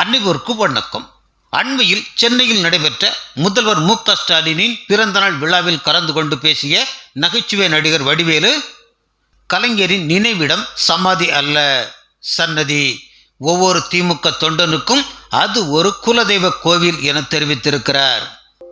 அன்னைவோருக்கு வணக்கம் அண்மையில் சென்னையில் நடைபெற்ற முதல்வர் மு க ஸ்டாலினின் பிறந்தநாள் விழாவில் கலந்து கொண்டு பேசிய நகைச்சுவை நடிகர் வடிவேலு கலைஞரின் நினைவிடம் சமாதி அல்ல சன்னதி. ஒவ்வொரு திமுக தொண்டனுக்கும் அது ஒரு குலதெய்வ கோவில் என தெரிவித்திருக்கிறார்.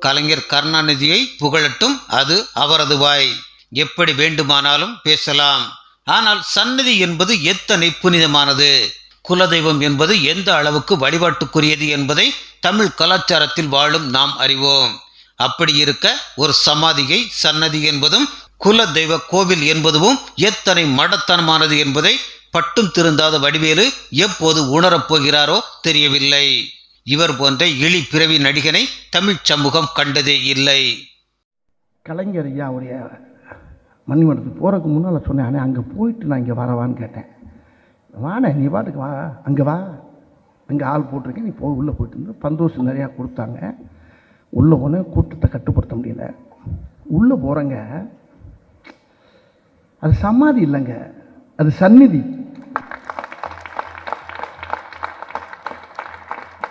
கலைஞர் கருணாநிதியை புகழட்டும் அது அவரது வாய். எப்படி வேண்டுமானாலும் பேசலாம். ஆனால் சன்னதி என்பது எத்தனை புனிதமானது? குலதெய்வம் என்பது எந்த அளவுக்கு வழிபாட்டுக்குரியது என்பதை தமிழ் கலாச்சாரத்தில் வாழும் நாம் அறிவோம். அப்படி இருக்க ஒரு சமாதிகை சன்னதி என்பதும் குல தெய்வ கோவில் என்பதுவும் எத்தனை மடத்தனமானது என்பதை பட்டும் திருந்தாத வடிவேலு எப்போது உணரப் போகிறாரோ தெரியவில்லை. இவர் போன்ற இழி பிறவி நடிகனை தமிழ்ச் சமூகம் கண்டதே இல்லை. கலைஞர் ஐயாவுடைய மணிமண்டலத்துக்கு போகிறதுக்கு முன்னால் சொன்னேன் ஆனால் அங்கே போயிட்டு நான் இங்கே வரவான்னு கேட்டேன். வாண்ணே நீ பாட்டுக்கு வா அங்கே வா. அங்கே ஆள் போட்டிருக்கேன் நீ போ உள்ளே போயிட்டு இருந்து பந்தோசம் நிறையா கொடுத்தாங்க. உள்ளே போனேன் கூட்டத்தை கட்டுப்படுத்த முடியல. உள்ளே போகிறேங்க அது சமாதி இல்லைங்க. அது சந்நிதி.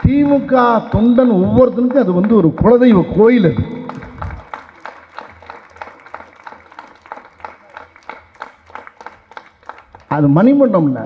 திமுக தொண்டன் ஒவ்வொருத்தனுக்கும் அது வந்து ஒரு குலதெய்வ கோயில் அது. அது மணிமண்டபம் இல்லை.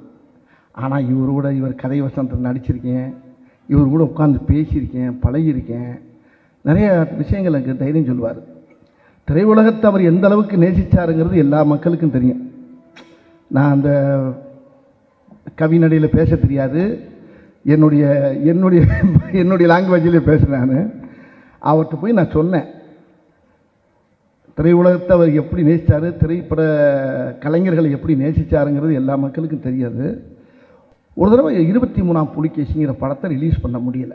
ஆனால் இவர் கூட இவர் கதை வசனத்தில் நடிச்சிருக்கேன். இவர் கூட உட்காந்து பேசியிருக்கேன் பழகியிருக்கேன். நிறைய விஷயங்கள் எனக்கு தைரியம் சொல்லுவார் திரையுலகத்தை அவர் எந்த அளவுக்கு நேசிச்சாருங்கிறது எல்லா மக்களுக்கும் தெரியும். நான் அந்த கவிநடையில் பேச தெரியாது. என்னுடைய என்னுடைய என்னுடைய லாங்குவேஜில் பேசுகிறேன் நான். அவர்கிட்ட போய் நான் சொன்னேன். திரையுலகத்தை அவர் எப்படி நேசித்தார் திரைப்பட கலைஞர்களை எப்படி நேசித்தாருங்கிறது எல்லா மக்களுக்கும் தெரியாது. ஒரு தடவை இருபத்தி மூணாம் புலிகேசிங்கிற படத்தை ரிலீஸ் பண்ண முடியல.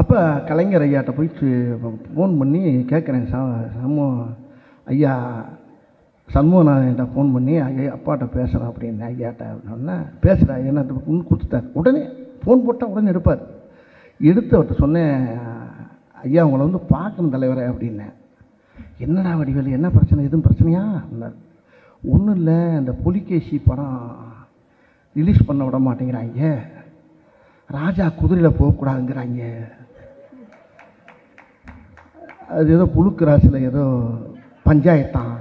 அப்போ கலைஞர் ஐயாட்ட போய் ஃபோன் பண்ணி கேட்குறேன் ச சமூ ஐயா சண்முகநாதன்கிட்ட ஃபோன் பண்ணி ஐயா அப்பாட்ட பேசுகிறேன் அப்படின்னு ஐயாட்ட அப்படின்னா பேசுகிறா என்ன இன்னும் கொடுத்துட்டார். உடனே ஃபோன் போட்டால் உடனே எடுப்பார். எடுத்து அவர்கிட்ட சொன்னேன் ஐயா உங்களை வந்து பார்க்கணும் தலைவரே அப்படின்னேன். என்னடா வடிவேலு என்ன பிரச்சனை? எதுவும் பிரச்சனையா? அப்படின்னார். ஒன்றும் இல்லை இந்த புலிகேசி படம் ரிலீஸ் பண்ண விட மாட்டேங்கிறாங்க. ராஜா குதிரையில் போகக்கூடாதுங்கிறாங்க. அது ஏதோ புழுக்கு ராசியில் ஏதோ பஞ்சாயத்தான்.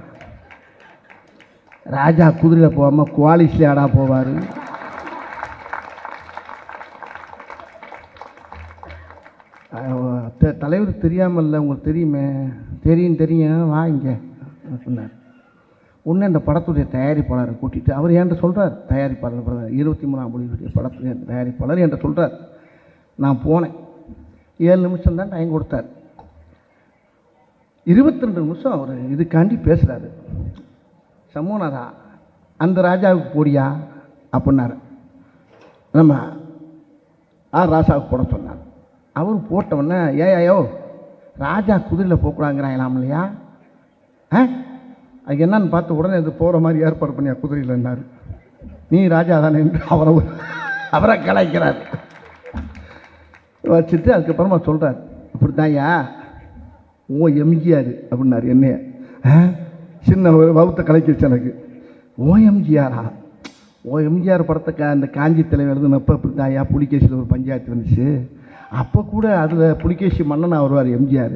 ராஜா குதிரையில் போகாமல் குவாலிஸ்ல ஆடா போவார்? தலைவர் தெரியாமல்ல உங்களுக்கு தெரியுமே? தெரியும் தெரியும். வாங்க இங்கே. உன்னை இந்த அந்த படத்துடைய தயாரிப்பாளரை கூட்டிகிட்டு அவர் என்கிட்ட சொல்கிறார் தயாரிப்பாளர் brother, இருபத்தி மூணாம் மொழியுடைய படத்துடைய தயாரிப்பாளர் என்கிட்ட சொல்கிறார் நான் போனேன். ஏழு நிமிஷம் தான் டைம் கொடுத்தார். இருபத்தி ரெண்டு நிமிஷம் அவர் இதுக்காண்டி பேசுகிறாரு சமூகநாதா அந்த ராஜாவுக்கு போடியா? அப்படின்னாரு. நம்ம ஆ ராசாவுக்கு போட சொன்னார். அவர் போட்டவுடனே ஏயோ ராஜா குதிரையில் போகக்கூடாங்கிறாங்களாம் இல்லையா? ஆ? அது என்னன்னு பார்த்து உடனே அது போகிற மாதிரி ஏற்பாடு பண்ணியா குதிரையில்னாரு நீ ராஜா தானே? என்று அவரை அவரை கலாய்க்கிறார். வச்சுட்டு அதுக்கப்புறமா சொல்கிறார் இப்படித்தான்யா ஓ எம்ஜிஆர் அப்படின்னாரு என்னைய. ஆ? சின்ன வகுத்த கலைக்கிச்சு எனக்கு. ஓ எம்ஜிஆரா ஓ எம்ஜிஆர் படத்தை கா அந்த காஞ்சி தலைவர் எழுதுனப்போ இப்படித்தான்யா புலிகேசியில் ஒரு பஞ்சாயத்து வந்துச்சு. அப்போ கூட அதில் புலிகேசி மன்னனாக வருவார் எம்ஜிஆர்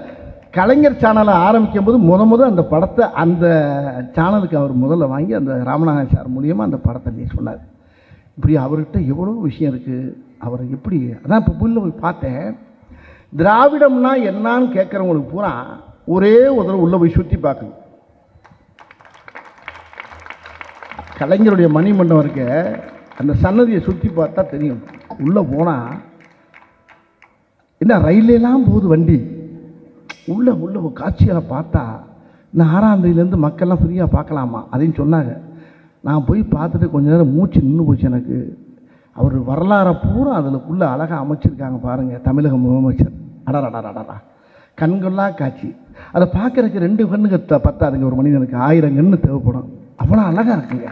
கலைஞர் சேனலை ஆரம்பிக்கும் போது முத முத அந்த படத்தை அந்த சேனலுக்கு அவர் முதல்ல வாங்கி அந்த ராமநாதன் சார் மூலியமாக அந்த படத்தை நீ சொன்னார் இப்படி அவர்கிட்ட எவ்வளோ விஷயம் இருக்குது அவர் எப்படி அதான் இப்போ புல்ல போய் பார்த்தேன். திராவிடம்னா என்னான்னு கேட்குறவங்களுக்கு பூரா ஒரே ஒரு தடவை உள்ளே போய் சுற்றி பார்க்கணும். கலைஞருடைய மணிமண்டபம் இருக்க அந்த சன்னதியை சுற்றி பார்த்தா தெரியும். உள்ளே போனால் என்ன ரயிலெல்லாம் போகுது வண்டி? உள்ளே உள்ள ஒரு காட்சிகளை பார்த்தா இந்த ஆறாந்தேதியிலேருந்து மக்கள்லாம் ஃப்ரீயாக பார்க்கலாமா? அப்படின்னு சொன்னாங்க. நான் போய் பார்த்துட்டு கொஞ்ச நேரம் மூச்சு நின்று போச்சு எனக்கு. அவர் வரலாறை பூரா அதில் அழகாக அமைச்சிருக்காங்க பாருங்கள் தமிழக முதலமைச்சர். அடடடடடா கண்கொள்ளா காட்சி. அதை பார்க்குறதுக்கு ரெண்டு கண்ணுக்கு பத்தாதுங்க ஒரு மனிதனுக்கு. ஆயிரம் கண்ணு தேவைப்படும். அவ்வளோ அழகாக இருக்குங்க.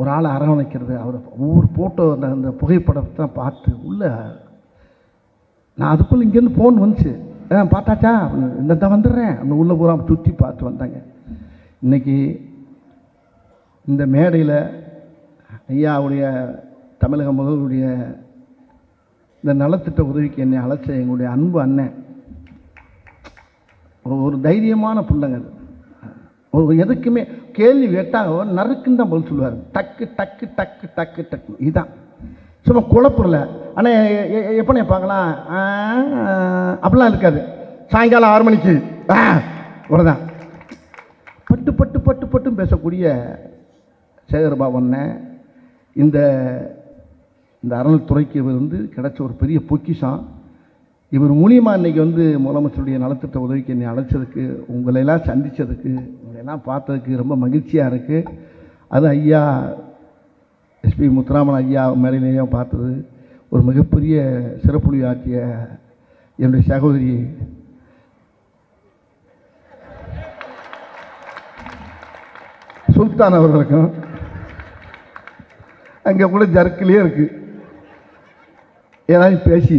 ஒரு ஆளை அரவணைக்கிறது அவர் ஒவ்வொரு ஃபோட்டோ அந்த அந்த புகைப்படத்தை பார்த்து உள்ள நான் அதுக்குள்ளே இங்கேருந்து ஃபோன் வந்துச்சு. ஆ பார்த்தாச்சா? இந்த தான் வந்துடுறேன். அந்த உள்ளே பூரா சுற்றி பார்த்து வந்தாங்க. இன்னைக்கு இந்த மேடையில் ஐயாவுடைய தமிழக முதல்வருடைய இந்த நலத்திட்ட உதவிக்கு என்னை அழைச்ச எங்களுடைய அன்பு அண்ணன். ஒரு ஒரு தைரியமான பிள்ளைங்க அது. ஒரு எதுக்குமே கேள்வி கேட்டால் நறுக்குன்னு தான் பதில் சொல்லுவார். டக்கு டக்கு டக்கு டக்கு டக்கு. இதுதான் சும்மா குழப்பல ஆனால் எப்போனே பார்க்கலாம்? அப்படிலாம் இருக்காது. சாயங்காலம் ஆறு மணிக்கு. ஆ இவ்வளோதான் பட்டு பட்டு பட்டு பட்டும் பேசக்கூடிய சேகர்பாபண்ண இந்த இந்த அறநிலைத்துறைக்கு இவர் வந்து கிடைச்ச ஒரு பெரிய பொக்கிஷம். இவர் மூலியமாக இன்றைக்கி வந்து முதலமைச்சருடைய நலத்திட்ட உதவிக்கு என்னை அழைச்சதுக்கு உங்களையெல்லாம் சந்தித்ததுக்கு உங்களையெல்லாம் பார்த்ததுக்கு ரொம்ப மகிழ்ச்சியாக இருக்குது அது ஐயா எஸ்பி முத்துராமன் ஐயா மேடையிலேயும் பார்த்தது. ஒரு மிகப்பெரிய சிறப்புலி ஆற்றிய என்னுடைய சகோதரி சுல்தான் அவர்களுக்கும். அங்கே கூட ஜர்க்கிலே இருக்குது ஏதாவது பேசி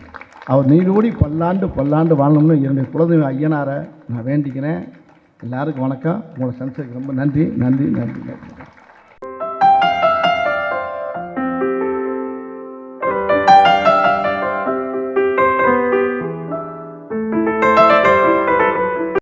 அவர் நீடோடி பல்லாண்டு பல்லாண்டு வாழணும்னு என்னுடைய குலதெய்வ ஐயனாரை நான் வேண்டிக்கிறேன். எல்லாருக்கும் வணக்கம். உங்களை சந்திச்சதுக்கு ரொம்ப நன்றி நன்றி நன்றி நன்றி.